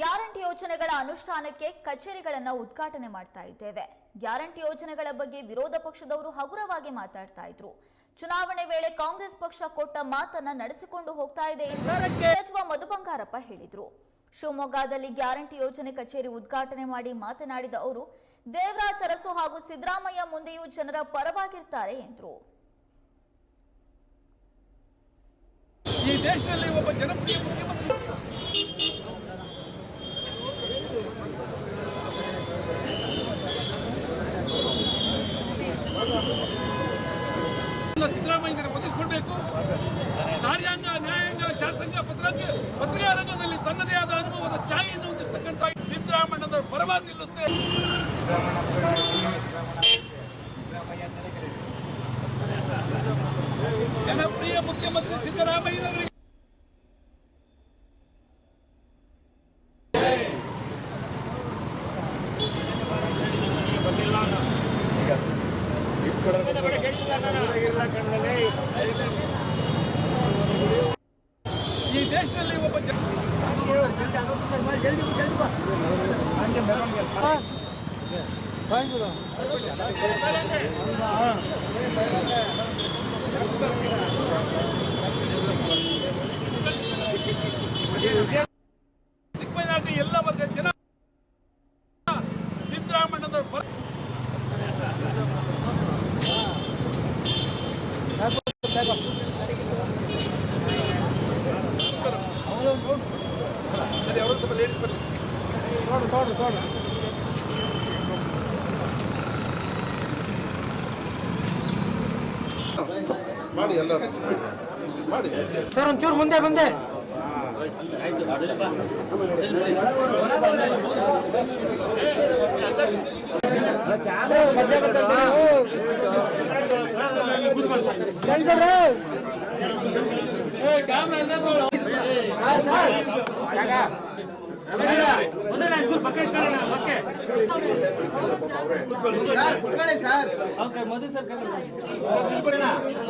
Guarantee ಯೋಜನೆಗಳ ಅನುಷ್ಠಾನಕ್ಕೆ ಕಚೇರಿಗಳನ್ನ ಉದ್ಘಾಟನೆ ಮಾಡ್ತಾ ಇದ್ದೇವೆ. ಗ್ಯಾರಂಟಿ ಯೋಜನೆಗಳ ಬಗ್ಗೆ ವಿರೋಧ ಪಕ್ಷದವರು ಹಗುರವಾಗಿ ಮಾತಾಡ್ತಾ ಇದ್ರು. ಚುನಾವಣೆ ವೇಳೆ ಕಾಂಗ್ರೆಸ್ ಪಕ್ಷ ಕೊಟ್ಟ ಮಾತನ್ನ ನಡೆಸಿಕೊಂಡು ಹೋಗ್ತಾ ಇದೆ ಎಂದು ಸಚಿವ ಮಧು ಬಂಗಾರಪ್ಪ ಹೇಳಿದ್ರು. ಶಿವಮೊಗ್ಗದಲ್ಲಿ ಗ್ಯಾರಂಟಿ ಯೋಜನೆ ಕಚೇರಿ ಉದ್ಘಾಟನೆ ಮಾಡಿ ಮಾತನಾಡಿದ ಅವರು ದೇವರಾಜ್ ಅರಸು ಹಾಗೂ ಸಿದ್ದರಾಮಯ್ಯ ಮುಂದೆಯೂ ಜನರ ಪರವಾಗಿರ್ತಾರೆ ಎಂದರು. ಈ ದೇಶದಲ್ಲಿ ಒಬ್ಬ ಜನಪ್ರಿಯ ಮುಖ್ಯಮಂತ್ರಿ ಇಲ್ಲ, ಸಿದ್ದರಾಮಯ್ಯನ ಒದಗಿಸಿಕೊಡ್ಬೇಕು ಕಾರ್ಯಾಂಗ ನ್ಯಾಯಾಂಗ ಶಾಸಕಾಂಗ ಪತ್ರಾಂಗ ಪತ್ರಿಕಾ ರಂಗದಲ್ಲಿ ತನ್ನದೇ ಆದ ಅನುಭವದ ಛಾಯೆಯನ್ನು ಹೊಂದಿರತಕ್ಕಂಥ ಸಿದ್ದರಾಮಣ್ಣನವರ ಪರವಾಗಿ ನಿಲ್ಲುತ್ತೆ. ಜನಪ್ರಿಯ ಮುಖ್ಯಮಂತ್ರಿ ಸಿದ್ದರಾಮಯ್ಯನವರಿಗೆ ಈ ದೇಶದಲ್ಲಿ ಒಬ್ಬ ಜನ ಸರಿ ಅವರು ಸ್ವಲ್ಪ ಲೇಡೀಸ್ ಬನ್ನಿ ಮಾಡಿ ಎಲ್ಲರೂ ಮಾಡಿ ಸರ್ ಒಂಚೂರು ಮುಂದೆ ಬಂದೆ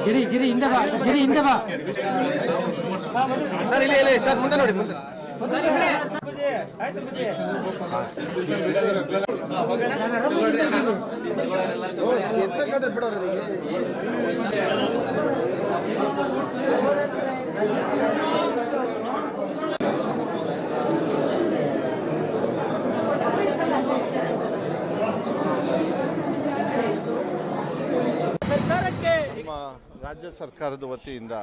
ಗಿರಿ ಗಿರಿ ಹಿಂದೆ ಬಾ ಗಿರಿ ಹಿಂದೆ ಬಾ ಸರ್ ಇಲ್ಲ ಇಲ್ಲ ಸರ್ ಮುಂದೆ ನೋಡಿ ಮುಂದೆ ಎತ್ತಕ್ಕಾದ್ರೆ ಬಿಡೋರು ನಮ್ಮ ರಾಜ್ಯ ಸರ್ಕಾರದ ವತಿಯಿಂದ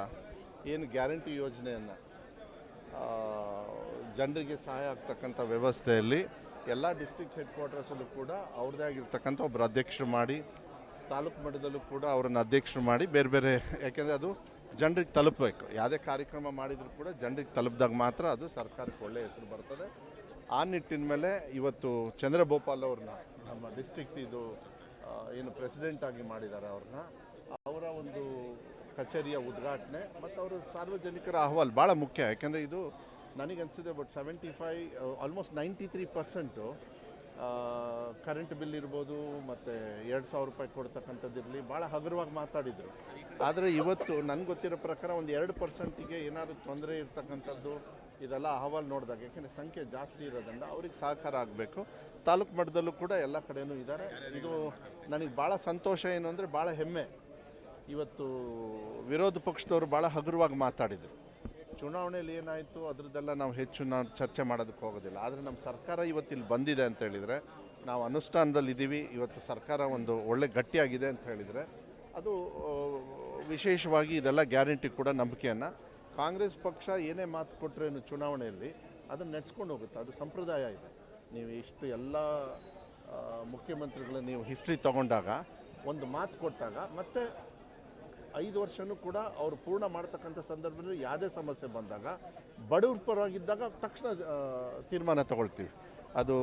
ಏನು ಗ್ಯಾರಂಟಿ ಯೋಜನೆಯನ್ನು ಜನರಿಗೆ ಸಹಾಯ ಆಗ್ತಕ್ಕಂಥ ವ್ಯವಸ್ಥೆಯಲ್ಲಿ ಎಲ್ಲ ಡಿಸ್ಟ್ರಿಕ್ಟ್ ಹೆಡ್ ಕ್ವಾರ್ಟರ್ಸಲ್ಲೂ ಕೂಡ ಅವ್ರದ್ದೇ ಆಗಿರ್ತಕ್ಕಂಥ ಒಬ್ಬರು ಅಧ್ಯಕ್ಷರು ಮಾಡಿ, ತಾಲೂಕು ಮಟ್ಟದಲ್ಲೂ ಕೂಡ ಅವರನ್ನು ಅಧ್ಯಕ್ಷರು ಮಾಡಿ ಬೇರೆ ಬೇರೆ, ಯಾಕೆಂದರೆ ಅದು ಜನರಿಗೆ ತಲುಪಬೇಕು. ಯಾವುದೇ ಕಾರ್ಯಕ್ರಮ ಮಾಡಿದರೂ ಕೂಡ ಜನರಿಗೆ ತಲುಪಿದಾಗ ಮಾತ್ರ ಅದು ಸರ್ಕಾರಕ್ಕೆ ಒಳ್ಳೆಯ ಹೆಸರು ಬರ್ತದೆ. ಆ ನಿಟ್ಟಿನ ಮೇಲೆ ಇವತ್ತು ಚಂದ್ರಭೋಪಾಲ್ ಅವ್ರನ್ನ ನಮ್ಮ ಡಿಸ್ಟ್ರಿಕ್ಟ್ ಇದು ಏನು ಪ್ರೆಸಿಡೆಂಟ್ ಆಗಿ ಮಾಡಿದ್ದಾರೆ ಅವ್ರನ್ನ ಅವರ ಒಂದು ಕಚೇರಿಯ ಉದ್ಘಾಟನೆ ಮತ್ತು ಅವರು ಸಾರ್ವಜನಿಕರ ಅಹವಾಲು ಭಾಳ ಮುಖ್ಯ. ಯಾಕೆಂದರೆ ಇದು ನನಗನ್ಸಿದೆ but seventy five almost ninety three percent current bill ಇರ್ಬೋದು, ಮತ್ತು ಎರಡು ಸಾವಿರ ರೂಪಾಯಿ ಕೊಡ್ತಕ್ಕಂಥದ್ದಿರಲಿ ಭಾಳ ಹಗುರವಾಗಿ ಮಾತಾಡಿದರು. ಆದರೆ ಇವತ್ತು ನನಗೆ ಗೊತ್ತಿರೋ ಪ್ರಕಾರ ಒಂದು ಎರಡು ಪರ್ಸೆಂಟಿಗೆ ಏನಾದರೂ ತೊಂದರೆ ಇರ್ತಕ್ಕಂಥದ್ದು, ಇದೆಲ್ಲ ಅಹವಾಲು ನೋಡಿದಾಗ, ಯಾಕೆಂದರೆ ಸಂಖ್ಯೆ ಜಾಸ್ತಿ ಇರೋದ್ರಿಂದ ಅವ್ರಿಗೆ ಸಹಕಾರ ಆಗಬೇಕು. ತಾಲೂಕು ಮಟ್ಟದಲ್ಲೂ ಕೂಡ ಎಲ್ಲ ಕಡೆಯೂ ಇದ್ದಾರೆ ಇದು ನನಗೆ ಭಾಳ ಸಂತೋಷ ಏನು ಅಂದರೆ ಭಾಳ ಹೆಮ್ಮೆ. ಇವತ್ತು ವಿರೋಧ ಪಕ್ಷದವರು ಭಾಳ ಹಗುರವಾಗಿ ಮಾತಾಡಿದರು. ಚುನಾವಣೆಯಲ್ಲಿ ಏನಾಯಿತು, ಅದರದ್ದೆಲ್ಲ ನಾವು ಹೆಚ್ಚು ನಾವು ಚರ್ಚೆ ಮಾಡೋದಕ್ಕೆ ಹೋಗೋದಿಲ್ಲ. ಆದರೆ ನಮ್ಮ ಸರ್ಕಾರ ಇವತ್ತು ಇಲ್ಲಿ ಬಂದಿದೆ ಅಂತ ಹೇಳಿದರೆ, ನಾವು ಅನುಷ್ಠಾನದಲ್ಲಿ ಇದ್ದೀವಿ ಇವತ್ತು ಸರ್ಕಾರ ಒಂದು ಒಳ್ಳೆ ಗಟ್ಟಿಯಾಗಿದೆ ಅಂತ ಹೇಳಿದರೆ, ಅದು ವಿಶೇಷವಾಗಿ ಇದೆಲ್ಲ ಗ್ಯಾರಂಟಿ ಕೂಡ ನಂಬಿಕೆಯನ್ನು. ಕಾಂಗ್ರೆಸ್ ಪಕ್ಷ ಏನೇ ಮಾತು ಕೊಟ್ಟರೇನು ಚುನಾವಣೆಯಲ್ಲಿ ಅದನ್ನು ನಡೆಸ್ಕೊಂಡು ಹೋಗುತ್ತೆ, ಅದು ಸಂಪ್ರದಾಯ ಇದೆ. ನೀವು ಇಷ್ಟು ಎಲ್ಲ ಮುಖ್ಯಮಂತ್ರಿಗಳ ನೀವು ಹಿಸ್ಟ್ರಿ ತಗೊಂಡಾಗ, ಒಂದು ಮಾತು ಕೊಟ್ಟಾಗ ಮತ್ತೆ ಐದು ವರ್ಷನೂ ಕೂಡ ಅವರು ಪೂರ್ಣ ಮಾಡ್ತಕ್ಕಂಥ ಸಂದರ್ಭದಲ್ಲಿ ಯಾವುದೇ ಸಮಸ್ಯೆ ಬಂದಾಗ ಬಡವ್ರ ಪರವಾಗಿದ್ದಾಗ ತಕ್ಷಣ ತೀರ್ಮಾನ ತಗೊಳ್ತೀವಿ. ಅದು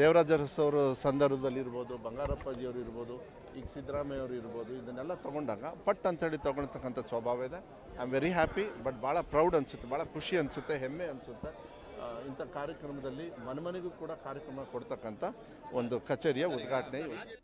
ದೇವರಾಜ ಅರಸು ಸಂದರ್ಭದಲ್ಲಿರ್ಬೋದು ಬಂಗಾರಪ್ಪಾಜಿಯವರು ಇರ್ಬೋದು, ಈಗ ಸಿದ್ದರಾಮಯ್ಯ ಅವರು ಇರ್ಬೋದು, ಇದನ್ನೆಲ್ಲ ತೊಗೊಂಡಾಗ ಪಟ್ ಅಂತೇಳಿ ತೊಗೊಳ್ತಕ್ಕಂಥ ಸ್ವಭಾವ ಇದೆ. I am very happy but ಭಾಳ ಪ್ರೌಡ್ ಅನಿಸುತ್ತೆ, ಭಾಳ ಖುಷಿ ಅನಿಸುತ್ತೆ, ಹೆಮ್ಮೆ ಅನಿಸುತ್ತೆ. ಇಂಥ ಕಾರ್ಯಕ್ರಮದಲ್ಲಿ ಮನೆ ಮನೆಗೂ ಕೂಡ ಕಾರ್ಯಕ್ರಮ ಕೊಡ್ತಕ್ಕಂಥ ಒಂದು ಕಚೇರಿಯ ಉದ್ಘಾಟನೆ.